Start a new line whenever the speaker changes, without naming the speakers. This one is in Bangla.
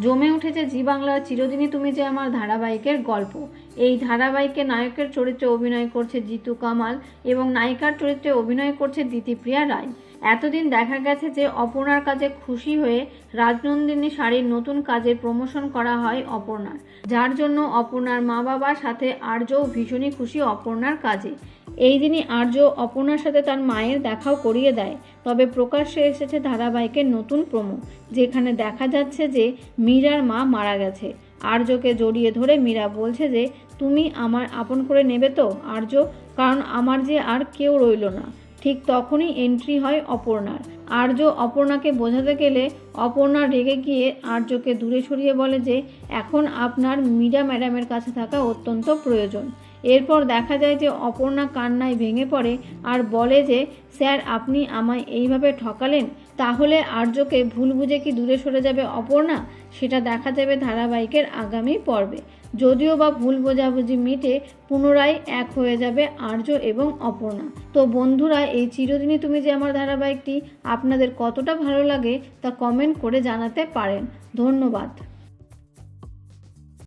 জমে উঠেছে জি বাংলার চিরদিনই তুমি যে আমার ধারাবাহিকের গল্প। এই ধারাবাহিকে নায়কের চরিত্রে অভিনয় করছে জিতু কামাল এবং নায়িকার চরিত্রে অভিনয় করছে দিতিপ্রিয়া রায়। এতদিন দেখা গেছে যে অপর্ণার কাজে খুশি হয়ে রাজনন্দিনী শাড়ির নতুন কাজে প্রমোশন করা হয় অপর্ণার। যার জন্য অপর্ণার মা বাবার সাথে আর্যও ভীষণই খুশি অপর্ণার কাজে। এই দিনই আর্য অপর্ণার সাথে তার মায়ের দেখাও করিয়ে দেয়। তবে প্রকাশ্যে এসেছে ধারাবাহিকের নতুন প্রমো যেখানে দেখা যাচ্ছে যে মীরার মা মারা গেছে। আর্যকে জড়িয়ে ধরে মীরা বলছে যে, তুমি আমার আপন করে নেবে তো আর্য? কারণ আমার যে আর কেউ রইল না। ঠিক তখনই এন্ট্রি হয় অপর্ণার। আর্য অপর্ণাকে বোঝাতে গেলে অপর্ণা রেগে গিয়ে আর্যকে দূরে সরিয়ে বলে যে, এখন আপনার মীরা ম্যাডামের কাছে থাকা অত্যন্ত প্রয়োজন। এরপর দেখা যায় যে অপর্ণা কান্নায় ভেঙে পড়ে আর বলে যে, স্যার, আপনি আমায় এইভাবে ঠকালেন? তাহলে আর্যকে ভুল বুঝে কি দূরে সরে যাবে অপর্ণা? সেটা দেখা যাবে ধারাবাহিকের আগামী পর্বে। যদিও বা ভুল বোঝাবুঝি মিটে পুনরায় এক হয়ে যাবে আর্য এবং অপর্ণা। তো বন্ধুরা, এই চিরদিনই তুমি যে আমার ধারাবাহিকটি আপনাদের কতটা ভালো লাগে তা কমেন্ট করে জানাতে পারেন। ধন্যবাদ।